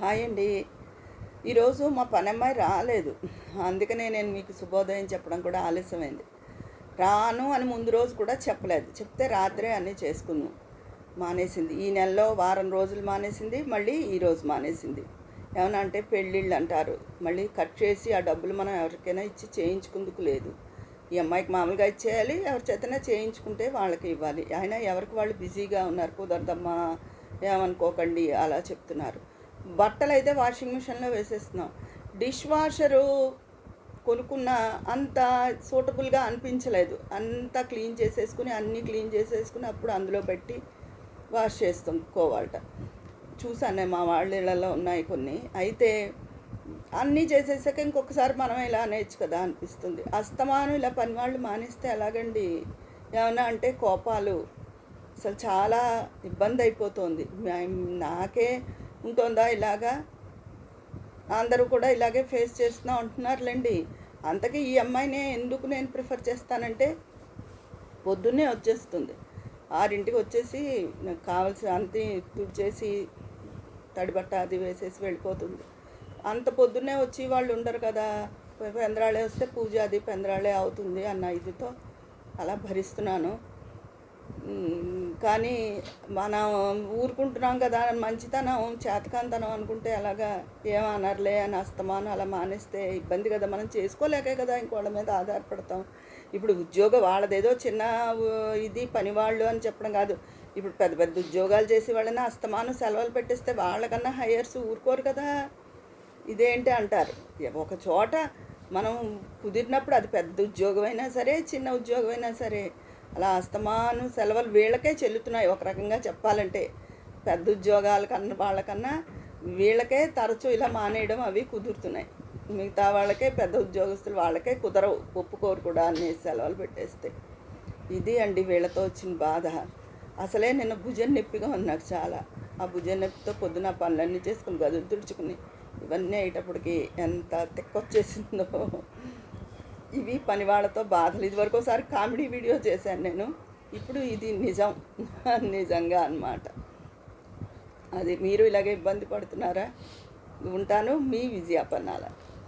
Hi అండి. ఈరోజు మా పని అమ్మాయి రాలేదు. అందుకనే నేను మీకు శుభోదయం చెప్పడం కూడా ఆలస్యమైంది. రాను అని ముందు రోజు కూడా చెప్పలేదు. చెప్తే రాత్రే అన్నీ చేసుకుందాం. మానేసింది. ఈ నెలలో వారం రోజులు మానేసింది. మళ్ళీ ఈరోజు మానేసింది. ఏమన్నా అంటే పెళ్ళిళ్ళు అంటారు. మళ్ళీ కట్ చేసి ఆ డబ్బులు మనం ఎవరికైనా ఇచ్చి చేయించుకుందుకు లేదు. ఈ అమ్మాయికి మామూలుగా ఇచ్చేయాలి. ఎవరి చేతనే చేయించుకుంటే వాళ్ళకి ఇవ్వాలి. అయినా ఎవరికి వాళ్ళు బిజీగా ఉన్నారు కుదరదమ్మా ఏమనుకోకండి అలా చెప్తున్నారు. బట్టలు అయితే వాషింగ్ మిషన్లో వేసేస్తున్నాం. డిష్ వాషరు కొనుక్కున్న అంత సూటబుల్గా అనిపించలేదు. అంతా క్లీన్ చేసేసుకుని అన్నీ క్లీన్ చేసేసుకుని అప్పుడు అందులో పెట్టి వాష్ చేస్తాం చేసుకోవాలట చూసాను మా వాళ్ళ ఇళ్ళలో ఉన్నాయి కొన్ని. అయితే అన్నీ చేసేసాక ఇంకొకసారి మనం ఇలా అనేచ్చు కదా అనిపిస్తుంది. అస్తమానం ఇలా పని వాళ్ళు మానేస్తే ఎలాగండి? ఏమైనా అంటే కోపాలు. అసలు చాలా ఇబ్బంది అయిపోతుంది. నాకే ఉంటుందా ఇలాగా? అందరూ కూడా ఇలాగే ఫేస్ చేస్తున్నా ఉంటున్నారులేండి అంతకీ ఈ అమ్మాయినే ఎందుకు నేను ప్రిఫర్ చేస్తానంటే పొద్దున్నే వచ్చేస్తుంది. ఆరింటికి వచ్చేసి నాకు కావాల్సిన అంత తుడిచేసి తడిబట్ట అది వేసేసి వెళ్ళిపోతుంది. అంత పొద్దున్నే వచ్చి వాళ్ళు ఉండరు కదా. పెందరాళే వస్తే పూజ అది పెందరాళే అవుతుంది అన్న ఇదితో అలా భరిస్తున్నాను. కానీ మనం ఊరుకుంటున్నాం కదా మంచితనం చేతకాంతనం అనుకుంటే అలాగా ఏమనర్లే అని అస్తమానం అలా మానేస్తే ఇబ్బంది కదా. మనం చేసుకోలేకే కదా ఇంకోళ్ళ మీద ఆధారపడతాం. ఇప్పుడు ఉద్యోగం వాళ్ళదేదో చిన్న ఇది పని వాళ్ళు అని చెప్పడం కాదు. ఇప్పుడు పెద్ద పెద్ద ఉద్యోగాలు చేసి వాళ్ళని అస్తమానం సెలవులు పెట్టిస్తే వాళ్ళకన్నా హయ్యర్స్ ఊరుకోరు కదా. ఇదేంటి అంటారు? ఒక చోట మనం కుదిరినప్పుడు అది పెద్ద ఉద్యోగమైనా సరే చిన్న ఉద్యోగమైనా సరే అలా అస్తమానం సెలవులు వీళ్ళకే చెల్లుతున్నాయి. ఒక రకంగా చెప్పాలంటే పెద్ద ఉద్యోగాల కన్నా వాళ్ళకన్నా వీళ్ళకే తరచూ ఇలా మానేయడం అవి కుదురుతున్నాయి. మిగతా వాళ్ళకే పెద్ద ఉద్యోగస్తులు వాళ్ళకే కుదరవు ఒప్పుకోరు కూడా అన్ని సెలవులు పెట్టేస్తే. ఇది అండి వీళ్ళతో వచ్చిన బాధ. అసలే నిన్న భుజం నొప్పిగా ఉంది నాకు చాలా. ఆ భుజం నొప్పితో పొద్దున పనులన్నీ చేసుకుని గదులు తుడుచుకుని ఇవన్నీ అయ్యేటప్పటికి ఎంత తిక్కొచ్చేసిందో. ఇవి పని వాళ్ళతో బాధలు. ఇది వరకు ఒకసారి కామెడీ వీడియో చేశాను నేను. ఇప్పుడు ఇది నిజం. నిజంగా అన్నమాట. అది మీరు ఇలాగే ఇబ్బంది పడుతున్నారా? ఉంటాను. మీ విజయాపన్నాల.